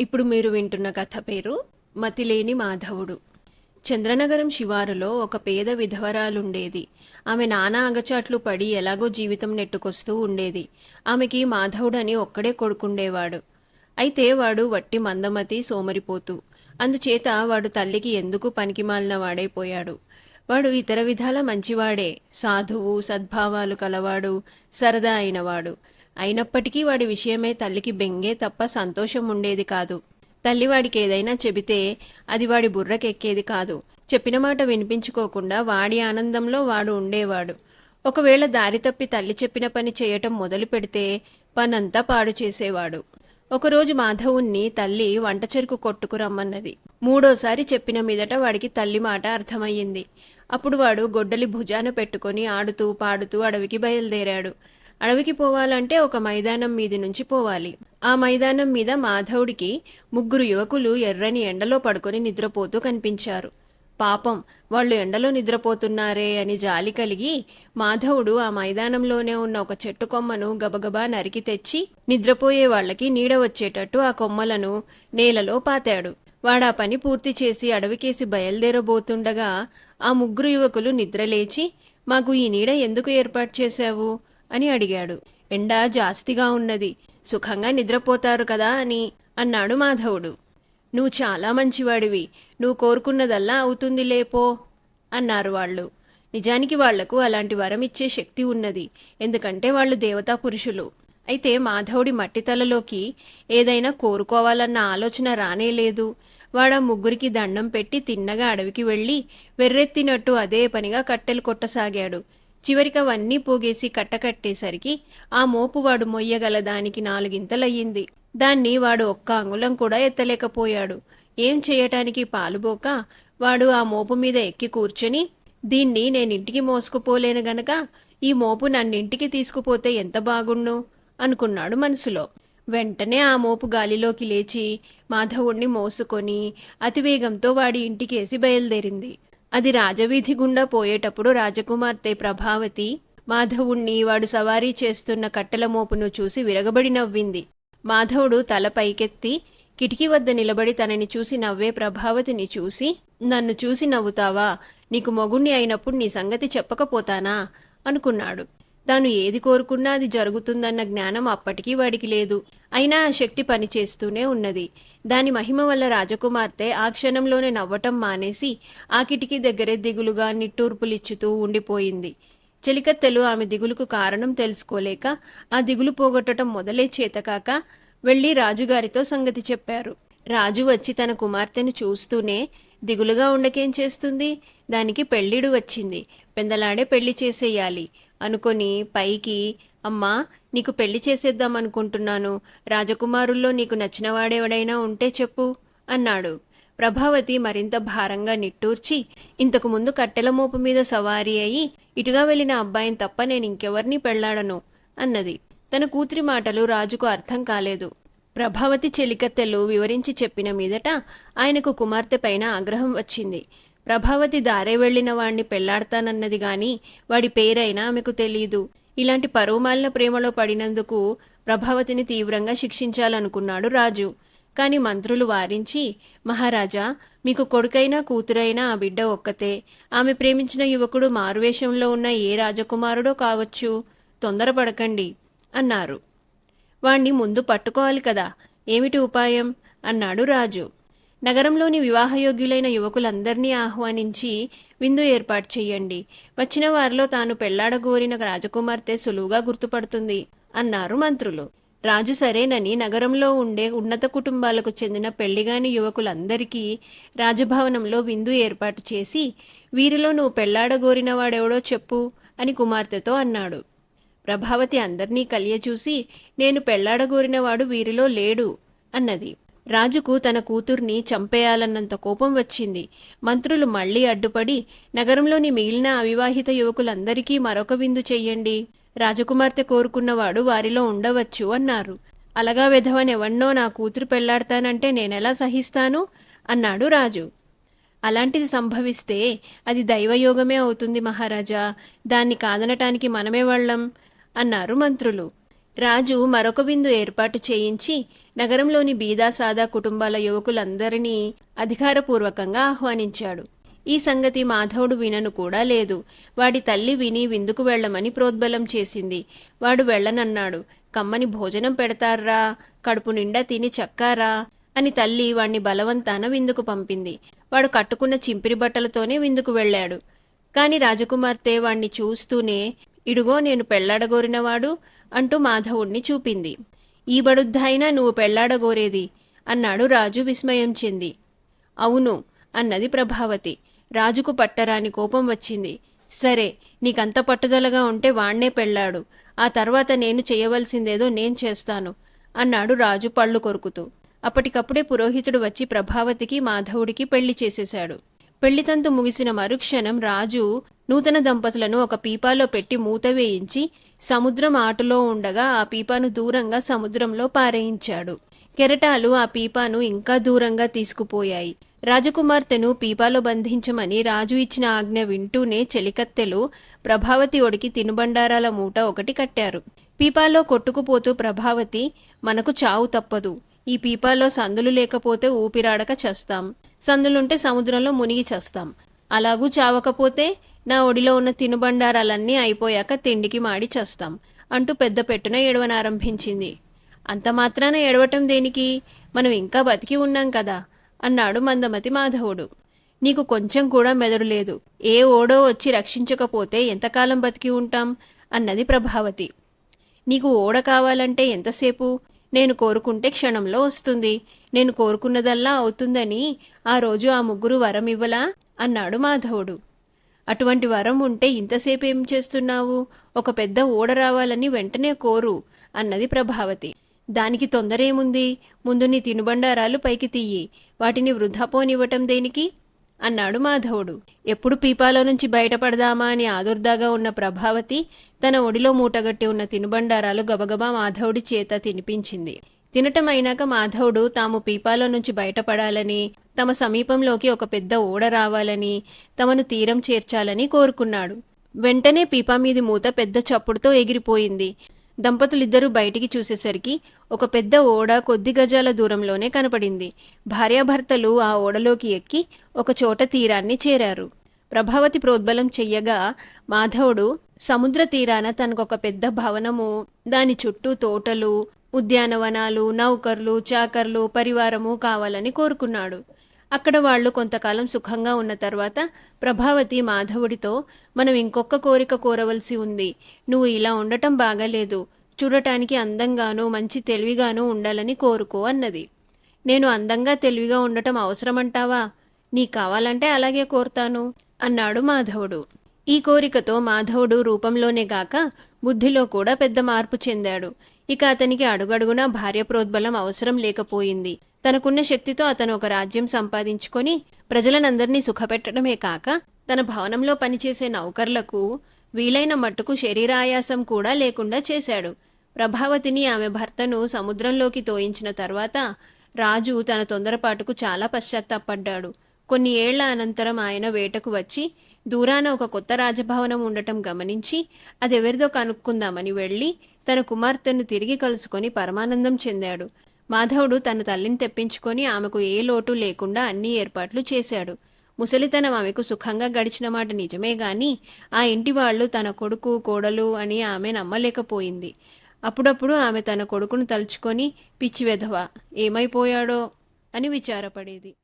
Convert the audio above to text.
ఇప్పుడు మీరు వింటున్న కథ పేరు మతిలేని మాధవుడు. చంద్రనగరం శివారులో ఒక పేద విధవరాలుండేది. ఆమె నానా అగచాట్లు పడి ఎలాగో జీవితం నెట్టుకొస్తూ ఉండేది. ఆమెకి మాధవుడని ఒక్కడే కొడుకుండేవాడు. అయితే వాడు వట్టి మందమతి సోమరిపోతు. అందుచేత వాడు తల్లికి ఎందుకు పనికిమాలిన వాడైపోయాడు. వాడు ఇతర విధాల మంచివాడే. సాధువు సద్భావాలు కలవాడు సరదా అయినవాడు. అయినప్పటికీ వాడి విషయమే తల్లికి బెంగే తప్ప సంతోషం ఉండేది కాదు. తల్లి వాడికి ఏదైనా చెబితే అది వాడి బుర్రకెక్కేది కాదు. చెప్పిన మాట వినిపించుకోకుండా వాడి ఆనందంలో వాడు ఉండేవాడు. ఒకవేళ దారి తప్పి తల్లి చెప్పిన పని చేయటం మొదలు పెడితే పనంతా పాడు చేసేవాడు. ఒకరోజు మాధవుణ్ణి తల్లి వంట చెరుకు కొట్టుకు రమ్మన్నది. మూడోసారి చెప్పిన మీదట వాడికి తల్లి మాట అర్థమయ్యింది. అప్పుడు వాడు గొడ్డలి భుజాన పెట్టుకొని ఆడుతూ పాడుతూ అడవికి బయలుదేరాడు. అడవికి పోవాలంటే ఒక మైదానం మీది నుంచి పోవాలి. ఆ మైదానం మీద మాధవుడికి ముగ్గురు యువకులు ఎర్రని ఎండలో పడుకొని నిద్రపోతూ కనిపించారు. పాపం వాళ్ళు ఎండలో నిద్రపోతున్నారే అని జాలి కలిగి మాధవుడు ఆ మైదానంలోనే ఉన్న ఒక చెట్టు కొమ్మను గబగబా నరికి తెచ్చి నిద్రపోయే వాళ్ళకి నీడ వచ్చేటట్టు ఆ కొమ్మలను నేలలో పాతాడు. వాడా పని పూర్తి చేసి అడవికేసి బయలుదేరబోతుండగా ఆ ముగ్గురు యువకులు నిద్రలేచి మాకు ఈ నీడ ఎందుకు ఏర్పాటు చేశావు? అని అడిగాడు. ఎండ జాస్తిగా ఉన్నది. సుఖంగా నిద్రపోతారు కదా అని అన్నాడు మాధవుడు. నువ్వు చాలా మంచివాడివి. నువ్వు కోరుకున్నదల్లా అవుతుంది లేపో అన్నారు వాళ్ళు. నిజానికి వాళ్ళకు అలాంటి వరం ఇచ్చే శక్తి ఉన్నది. ఎందుకంటే వాళ్ళు దేవతా పురుషులు. అయితే మాధవుడి మట్టి తలలోకి ఏదైనా కోరుకోవాలన్న ఆలోచన రానే లేదు. ముగ్గురికి దండం పెట్టి తిన్నగా అడవికి వెళ్ళి వెర్రెత్తినట్టు అదే పనిగా కట్టెలు కొట్టసాగాడు. చివరికి అవన్నీ పోగేసి కట్టకట్టేసరికి ఆ మోపు వాడు మొయ్యగల దానికి నాలుగింతలయ్యింది. దాన్ని వాడు ఒక్క అంగుళం కూడా ఎత్తలేకపోయాడు. ఏం చేయటానికి పాలుబోక వాడు ఆ మోపు మీద ఎక్కి కూర్చొని దీన్ని నేనింటికి మోసుకుపోలేను గనక ఈ మోపు నన్నింటికి తీసుకుపోతే ఎంత బాగుండు? అనుకున్నాడు మనసులో. వెంటనే ఆ మోపు గాలిలోకి లేచి మాధవుణ్ణి మోసుకొని అతివేగంతో వాడి ఇంటికేసి బయలుదేరింది. అది రాజవీధి గుండా పోయేటప్పుడు రాజకుమార్తె ప్రభావతి మాధవుణ్ణి వాడు సవారీ చేస్తున్న కట్టెల మోపును చూసి విరగబడి నవ్వింది. మాధవుడు తల పైకెత్తి కిటికీ వద్ద నిలబడి తనని చూసి నవ్వే ప్రభావతిని చూసి నన్ను చూసి నవ్వుతావా? నీకు మొగుణ్ణి అయినప్పుడు నీ సంగతి చెప్పకపోతానా? అనుకున్నాడు. తాను ఏది కోరుకున్నా అది జరుగుతుందన్న జ్ఞానం అప్పటికీ వాడికి లేదు. అయినా ఆ శక్తి పనిచేస్తూనే ఉన్నది. దాని మహిమ వల్ల రాజకుమార్తె ఆ క్షణంలోనే నవ్వటం మానేసి ఆ కిటికీ దగ్గరే దిగులుగా నిట్టూర్పులిచ్చుతూ ఉండిపోయింది. చెలికత్తెలు ఆమె దిగులుకు కారణం తెలుసుకోలేక ఆ దిగులు పోగొట్టడం మొదలే చేతకాక వెళ్ళి రాజుగారితో సంగతి చెప్పారు. రాజు వచ్చి తన కుమార్తెను చూస్తూనే దిగులుగా ఉండకేం చేస్తుంది? దానికి పెళ్ళిడు వచ్చింది. పెందలాడే పెళ్ళి చేసేయాలి. అనుకొని పైకి అమ్మా నీకు పెళ్ళి చేసేద్దాం అనుకుంటున్నాను. రాజకుమారుల్లో నీకు నచ్చినవాడెవడైనా ఉంటే చెప్పు అన్నాడు. ప్రభావతి మరింత భారంగా నిట్టూర్చి ఇంతకుముందు కట్టెల మోపు మీద సవారీ అయి ఇటుగా వెళ్ళిన అబ్బాయిని తప్ప నేను ఇంకెవరిని పెళ్ళాడను అన్నది. తన కూతురి మాటలు రాజుకు అర్థం కాలేదు. ప్రభావతి చెలికత్తెలు వివరించి చెప్పిన మీదట ఆయనకు కుమార్తె పైన ఆగ్రహం వచ్చింది. ప్రభావతి దారే వెళ్ళిన వాణ్ణి పెళ్ళాడతానన్నది గాని వాడి పేరైనా ఆమెకు తెలియదు ఇలాంటి పరువుమాలిన ప్రేమలో పడినందుకు ప్రభావతిని తీవ్రంగా శిక్షించాలనుకున్నాడు రాజు. కాని మంత్రులు వారించి మహారాజా మీకు కొడుకైనా కూతురైనా ఆ బిడ్డ ఒక్కతే. ఆమె ప్రేమించిన యువకుడు మారువేషంలో ఉన్న ఏ రాజకుమారుడో కావచ్చు. తొందరపడకండి అన్నారు. వాణ్ణి ముందు పట్టుకోవాలి కదా. ఏమిటి ఉపాయం? అన్నాడు రాజు. నగరంలోని వివాహయోగ్యులైన యువకులందరినీ ఆహ్వానించి విందు ఏర్పాటు చెయ్యండి. వచ్చిన వారిలో తాను పెళ్ళాడగోరిన రాజకుమార్తె సులువుగా గుర్తుపడుతుంది అన్నారు మంత్రులు. రాజు సరేనని నగరంలో ఉండే ఉన్నత కుటుంబాలకు చెందిన పెళ్ళిగాని యువకులందరికీ రాజభవనంలో విందు ఏర్పాటు చేసి వీరిలో నువ్వు పెళ్ళాడగోరిన వాడెవడో చెప్పు అని కుమార్తెతో అన్నాడు. ప్రభావతి అందర్నీ కలియచూసి నేను పెళ్ళాడగోరినవాడు వీరిలో లేడు అన్నది. రాజుకు తన కూతుర్ని చంపేయాలన్నంత కోపం వచ్చింది. మంత్రులు మళ్ళీ అడ్డుపడి నగరంలోని మిగిలిన అవివాహిత యువకులందరికీ మరొక విందు చెయ్యండి. రాజకుమార్తె కోరుకున్నవాడు వారిలో ఉండవచ్చు అన్నారు. అలగా విధవనెవన్నో నా కూతురు పెళ్ళాడతానంటే నేనెలా సహిస్తాను? అన్నాడు రాజు. అలాంటిది సంభవిస్తే అది దైవయోగమే అవుతుంది మహారాజా. దాన్ని కాదనటానికి మనమే వాళ్ళం. అన్నారు మంత్రులు. రాజు మరొక విందు ఏర్పాటు చేయించి నగరంలోని బీదాసాదా కుటుంబాల యువకులందరినీ అధికారపూర్వకంగా ఆహ్వానించాడు. ఈ సంగతి మాధవుడు వినను కూడా లేదు. వాడి తల్లి విని విందుకు వెళ్ళమని ప్రోద్బలం చేసింది. వాడు వెళ్ళనన్నాడు. కమ్మని భోజనం పెడతారా? కడుపు నిండా తిని చక్కారా? అని తల్లి వాణ్ణి బలవంతాన విందుకు పంపింది. వాడు కట్టుకున్న చింపిరి బట్టలతోనే విందుకు వెళ్ళాడు. కాని రాజకుమార్తె వాణ్ణి చూస్తూనే ఇడుగో నేను పెళ్ళాడగోరినవాడు అంటూ మాధవుణ్ణి చూపింది. ఈ బడుద్దైనా నువ్వు పెళ్ళాడగోరేది అన్నాడు రాజు విస్మయం చెంది. అవును అన్నది ప్రభావతి. రాజుకు పట్టరాని కోపం వచ్చింది. సరే నీకంత పట్టుదలగా ఉంటే వాణ్ణే పెళ్ళాడు. ఆ తర్వాత నేను చేయవలసిందేదో నేను చేస్తాను అన్నాడు రాజు పళ్ళు కొరుకుతూ. అప్పటికప్పుడే పురోహితుడు వచ్చి ప్రభావతికి మాధవుడికి పెళ్ళి చేసేశాడు. పెళ్ళితంతు ముగిసిన మరుక్షణం రాజు నూతన దంపతులను ఒక పీపాలో పెట్టి మూత వేయించి సముద్రం ఆటలో ఉండగా ఆ పీపాను దూరంగా సముద్రంలో పారేయించాడు. కెరటాలు ఆ పీపాను ఇంకా దూరంగా తీసుకుపోయాయి. రాజకుమార్తెను పీపాలో బంధించమని రాజు ఇచ్చిన ఆజ్ఞ వింటూనే చెలికత్తెలు ప్రభావతి ఒడికి తినుబండారాల మూట ఒకటి కట్టారు. పీపాలో కొట్టుకుపోతూ ప్రభావతి మనకు చావు తప్పదు. ఈ పీపాలో సందులు లేకపోతే ఊపిరాడక చస్తాం. సందులుంటే సముద్రంలో మునిగి చస్తాం. అలాగూ చావకపోతే నా ఒడిలో ఉన్న తినుబండారాలన్నీ అయిపోయాక తిండికి మాడి చస్తాం అంటూ పెద్ద పెట్టున ఏడవనారంభించింది. అంత మాత్రాన ఏడవటం దేనికి? మనం ఇంకా బతికి ఉన్నాం కదా అన్నాడు మందమతి మాధవుడు. నీకు కొంచెం కూడా మెదడు లేదు ఏ ఓడో వచ్చి రక్షించకపోతే ఎంతకాలం బతికి ఉంటాం? అన్నది ప్రభావతి. నీకు ఓడ కావాలంటే ఎంతసేపు? నేను కోరుకుంటే క్షణంలో వస్తుంది నేను కోరుకున్నదల్లా అవుతుందని ఆ రోజు ఆ ముగ్గురు వరం ఇవ్వలా అన్నాడు మాధవుడు. అటువంటి వరం ఉంటే ఇంతసేపు ఏం చేస్తున్నావు? ఒక పెద్ద ఓడ రావాలని వెంటనే కోరు అన్నది ప్రభావతి. దానికి తొందరేముంది? ముందు నీ తినుబండారాలు పైకి తీయి. వాటిని వృధా పోనివ్వటం దేనికి? అన్నాడు మాధవుడు. ఎప్పుడు పీపాలో నుంచి బయటపడదామా అని ఆదుర్దాగా ఉన్న ప్రభావతి తన ఒడిలో మూటగట్టి ఉన్న తినుబండారాలు గబగబా మాధవుడి చేత తినిపించింది. తినటం అయినాక మాధవుడు తాము పీపాలో నుంచి బయటపడాలని తమ సమీపంలోకి ఒక పెద్ద ఓడ రావాలని తమను తీరం చేర్చాలని కోరుకున్నాడు. వెంటనే పీపా మీది మూత పెద్ద చప్పుడుతో ఎగిరిపోయింది. దంపతులిద్దరూ బయటికి చూసేసరికి ఒక పెద్ద ఓడ కొద్ది గజాల దూరంలోనే కనపడింది. భార్యాభర్తలు ఆ ఓడలోకి ఎక్కి ఒక చోట తీరాన్ని చేరారు. ప్రభావతి ప్రోద్బలం చెయ్యగా మాధవుడు సముద్ర తీరాన తనకొక పెద్ద భవనము దాని చుట్టూ తోటలు ఉద్యానవనాలు నౌకర్లు చాకర్లు పరివారము కావాలని కోరుకున్నాడు. అక్కడ వాళ్ళు కొంతకాలం సుఖంగా ఉన్న తర్వాత ప్రభావతి మాధవుడితో మనం ఇంకొక కోరిక కోరవలసి ఉంది. నువ్వు ఇలా ఉండటం బాగాలేదు. చూడటానికి అందంగానూ మంచి తెలివిగానూ ఉండాలని కోరుకో అన్నది. నేను అందంగా తెలివిగా ఉండటం అవసరమంటావా? నీ కావాలంటే అలాగే కోరుతాను అన్నాడు మాధవుడు. ఈ కోరికతో మాధవుడు రూపంలోనే గాక బుద్ధిలో కూడా పెద్ద మార్పు చెందాడు. ఇక అతనికి అడుగడుగునా భార్య ప్రోద్బలం అవసరం లేకపోయింది. తనకున్న శక్తితో అతను ఒక రాజ్యం సంపాదించుకొని ప్రజలనందరినీ సుఖపెట్టడమే కాక తన భవనంలో పనిచేసే నౌకర్లకు వీలైన మట్టుకు శరీరాయాసం కూడా లేకుండా చేశాడు. ప్రభావతిని ఆమె భర్తను సముద్రంలోకి తోయించిన తర్వాత రాజు తన తొందరపాటుకు చాలా పశ్చాత్తాపడ్డాడు. కొన్ని ఏళ్ళ అనంతరం ఆయన వేటకు వచ్చి దూరాన ఒక కొత్త రాజభవనం ఉండటం గమనించి అదెవరిదో కనుక్కుందామని వెళ్ళి తన కుమార్తెను తిరిగి కలుసుకొని పరమానందం చెందాడు. మాధవుడు తన తల్లిని తెప్పించుకొని ఆమెకు ఏ లోటు లేకుండా అన్ని ఏర్పాట్లు చేశాడు. ముసలితనం ఆమెకు సుఖంగా గడిచిన మాట నిజమే గాని ఆ ఇంటి వాళ్ళు తన కొడుకు కోడలు అని ఆమె నమ్మలేకపోయింది. అప్పుడప్పుడు ఆమె తన కొడుకును తలుచుకొని పిచ్చి వెధవ ఏమైపోయాడో? అని విచారపడేది.